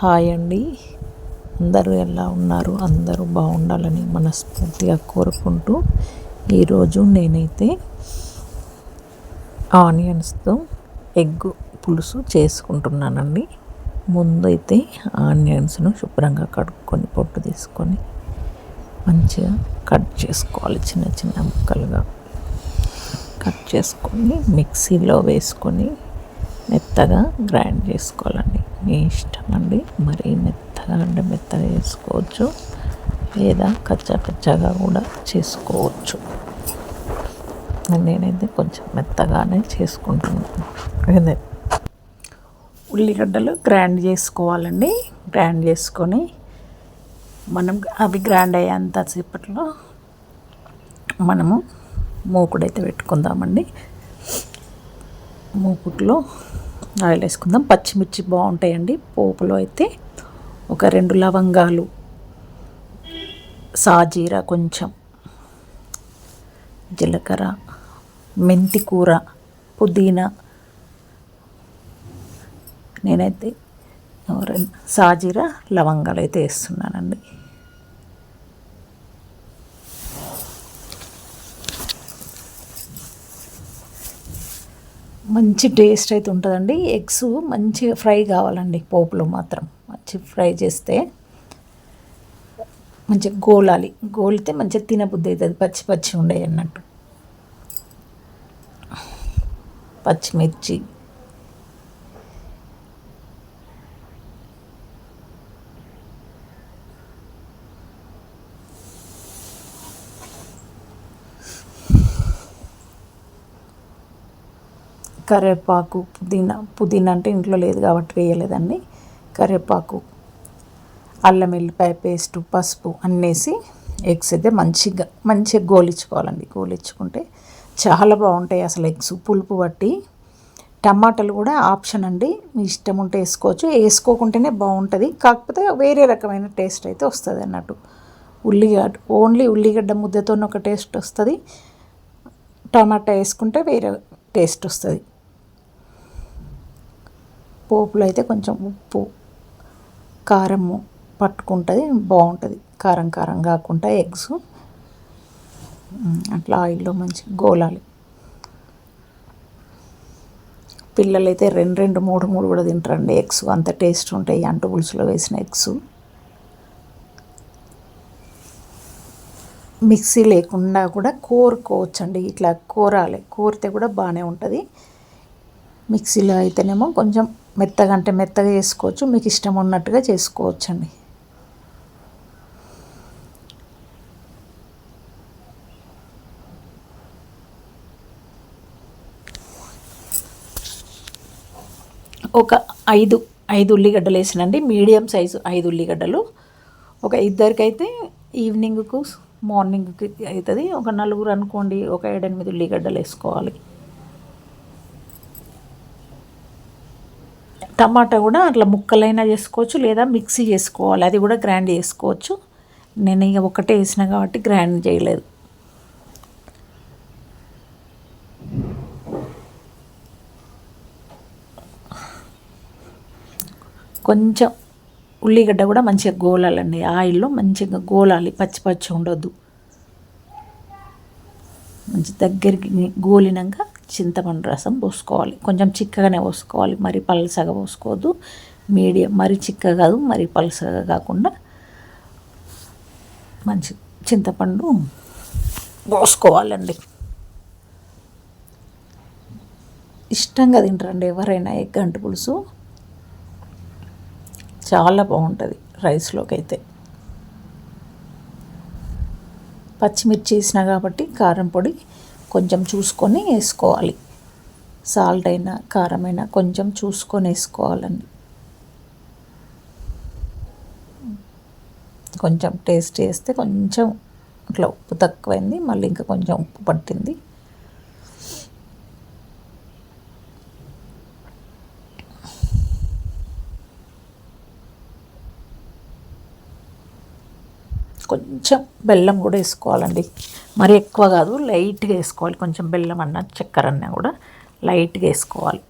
Hi అండి. అందరూ ఎలా ఉన్నారు? అందరూ బాగుండాలని మనస్ఫూర్తిగా కోరుకుంటూ ఈరోజు నేనైతే ఆనియన్స్తో ఎగ్ పులుసు చేసుకుంటున్నానండి. ముందైతే ఆనియన్స్ను శుభ్రంగా కడుక్కొని పొట్టు తీసుకొని మంచిగా కట్ చేసుకోవాలి. చిన్న చిన్న ముక్కలుగా కట్ చేసుకొని మిక్సీలో వేసుకొని మెత్తగా గ్రైండ్ చేసుకోవాలండి. మీ ఇష్టం అండి. మరీ మెత్తగా అంటే మెత్తగా చేసుకోవచ్చు. లేదా కచ్చా పచ్చగా కూడా చేసుకోవచ్చు. నేనైతే కొంచెం మెత్తగానే చేసుకుంటున్నాను. ఉల్లిగడ్డలు గ్రైండ్ చేసుకోవాలండి. గ్రైండ్ చేసుకొని మనం అవి గ్రైండ్ అయ్యేంతసేపట్లో మనము మూకుడైతే పెట్టుకుందామండి. మూకుట్లో ఆయిల్ వేసుకుందాం పచ్చిమిర్చి బాగుంటాయండి. పోపులో అయితే ఒక రెండు లవంగాలు సాజీరా కొంచెం జీలకర్ర మెంతి కూర పుదీనా. నేనైతే సాజీరా లవంగాలు అయితే వేస్తున్నానండి. మంచి టేస్ట్ అయితే ఉంటుందండి. ఎగ్స్ మంచిగా ఫ్రై కావాలండి పోపులో మాత్రం. మంచి ఫ్రై చేస్తే మంచిగా గోలాలి. గోలితే మంచిగా తినబుద్ధి అవుతుంది. పచ్చి పచ్చి ఉండే అన్నట్టు. పచ్చిమిర్చి. కరివేపాకు పుదీనా పుదీనా అంటే ఇంట్లో లేదు కాబట్టి వేయలేదండి. కరివేపాకు అల్లం వెల్లిపాయ పేస్టు పసుపు అన్నేసి ఎగ్స్ అయితే మంచిగా మంచిగా గోలించుకోవాలండి గోలించుకుంటే చాలా బాగుంటాయి అసలు ఎగ్స్. పులుపు బట్టి టమాటాలు కూడా ఆప్షన్ అండి. మీ ఇష్టం ఉంటే వేసుకోవచ్చు. వేసుకోకుంటేనే బాగుంటుంది. కాకపోతే వేరే రకమైన టేస్ట్ అయితే వస్తుంది అన్నట్టు. ఉల్లిగడ్డ ఓన్లీ ఉల్లిగడ్డ ముద్దతో ఒక టేస్ట్ వస్తుంది. టమాటా వేసుకుంటే వేరే టేస్ట్ వస్తుంది. పోపులో అయితే కొంచెం ఉప్పు కారము పట్టుకుంటుంది బాగుంటుంది. కారం కారం కాకుండా ఎగ్స్. అట్లా ఆయిల్లో మంచి గోలాలి. పిల్లలు అయితే రెండు రెండు మూడు మూడు కూడా తింటారండి ఎగ్స్. అంత టేస్ట్ ఉంటాయి. అంటు పులుసులో వేసిన ఎగ్స్. మిక్సీ లేకుండా కూడా కోరుకోవచ్చండి. ఇట్లా కోరాలి. కోరితే కూడా బాగానే ఉంటుంది. మిక్సీలో అయితేనేమో కొంచెం మెత్తగా అంటే మెత్తగా చేసుకోవచ్చు మీకు ఇష్టం ఉన్నట్టుగా చేసుకోవచ్చండి. ఒక ఐదు ఐదు ఉల్లిగడ్డలు వేసినండి. మీడియం సైజు ఐదు ఉల్లిగడ్డలు. ఒక ఇద్దరికైతే ఈవినింగ్కు మార్నింగ్కి అవుతుంది. ఒక నలుగురు అనుకోండి ఒక ఏడెనిమిది ఉల్లిగడ్డలు వేసుకోవాలి. టమాటా కూడా అట్లా ముక్కలైనా చేసుకోవచ్చు లేదా మిక్సీ చేసుకోవాలి. అది కూడా గ్రైండ్ చేసుకోవచ్చు. నేను ఇక ఒకటే వేసిన కాబట్టి గ్రైండ్ చేయలేదు. కొంచెం ఉల్లిగడ్డ కూడా మంచిగా గోలాలండి. ఆయిల్లో మంచిగా గోలాలి. పచ్చి పచ్చి ఉండొద్దు. మంచి దగ్గరికి గోలినాక చింతపండు రసం పోసుకోవాలి. కొంచెం చిక్కగానే పోసుకోవాలి. మరి పలసగా పోసుకోవద్దు మీడియం మరి చిక్క కాదు మరి పలసగా కాకుండా మంచి చింతపండు పోసుకోవాలండి. ఇష్టంగా తింటారండి ఎవరైనా ఎగ్ అంటు పులుసు. చాలా బాగుంటుంది రైస్లోకి అయితే పచ్చిమిర్చి వేసిన కాబట్టి కారం పొడి కొంచెం చూసుకొని వేసుకోవాలి. సాల్ట్ అయినా కారమైనా కొంచెం చూసుకొని వేసుకోవాలండి. కొంచెం టేస్ట్ చేస్తే కొంచెం ఇట్లా ఉప్పు తక్కువైంది మళ్ళీ ఇంకా కొంచెం ఉప్పు పట్టింది. కొంచెం బెల్లం కూడా వేసుకోవాలండి. మరి ఎక్కువ కాదు లైట్గా వేసుకోవాలి. కొంచెం బెల్లం అన్న చక్కెర అన్నా కూడా లైట్గా వేసుకోవాలి.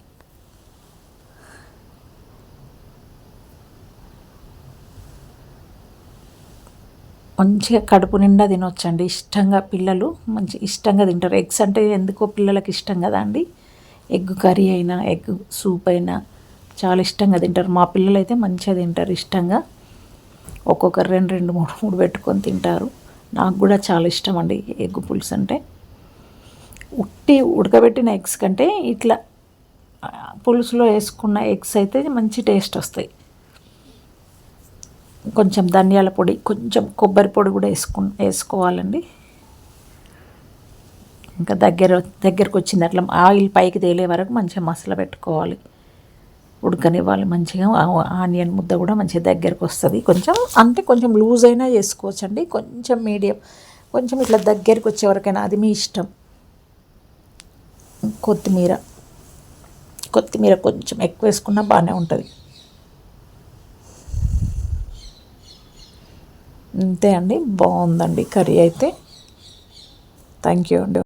మంచిగా కడుపు నిండా తినొచ్చండి. ఇష్టంగా పిల్లలు మంచి ఇష్టంగా తింటారు. ఎగ్స్ అంటే ఎందుకో పిల్లలకు ఇష్టం కదా అండి. ఎగ్ కర్రీ అయినా ఎగ్ సూప్ అయినా చాలా ఇష్టంగా తింటారు. మా పిల్లలు అయితే మంచిగా తింటారు ఇష్టంగా. ఒక్కొక్కరు రెండు రెండు మూడు మూడు పెట్టుకొని తింటారు. నాకు కూడా చాలా ఇష్టం అండి ఎగ్ పులుసు అంటే. ఉట్టి ఉడకబెట్టిన ఎగ్స్ కంటే ఇట్లా పులుసులో వేసుకున్న ఎగ్స్ అయితే మంచి టేస్ట్ వస్తాయి. కొంచెం ధనియాల పొడి కొంచెం కొబ్బరి పొడి కూడా వేసుకు వేసుకోవాలండి. ఇంకా దగ్గర దగ్గరకు వచ్చింది అట్లా ఆయిల్ పైకి తేలే వరకు మంచిగా మసాలా పెట్టుకోవాలి. ఉడకనివ్వాలి మంచిగా ఆనియన్ ముద్ద కూడా మంచిగా దగ్గరకు వస్తుంది. కొంచెం అంటే కొంచెం లూజ్ అయినా చేసుకోవచ్చు అండి కొంచెం మీడియం కొంచెం ఇట్లా దగ్గరికి వచ్చే వరకైనా అది మీ ఇష్టం. కొత్తిమీర కొత్తిమీర కొంచెం ఎక్కువ వేసుకున్నా బాగానే ఉంటుంది. అంతే అండి. బాగుందండి కర్రీ అయితే. థ్యాంక్ యూ అండి.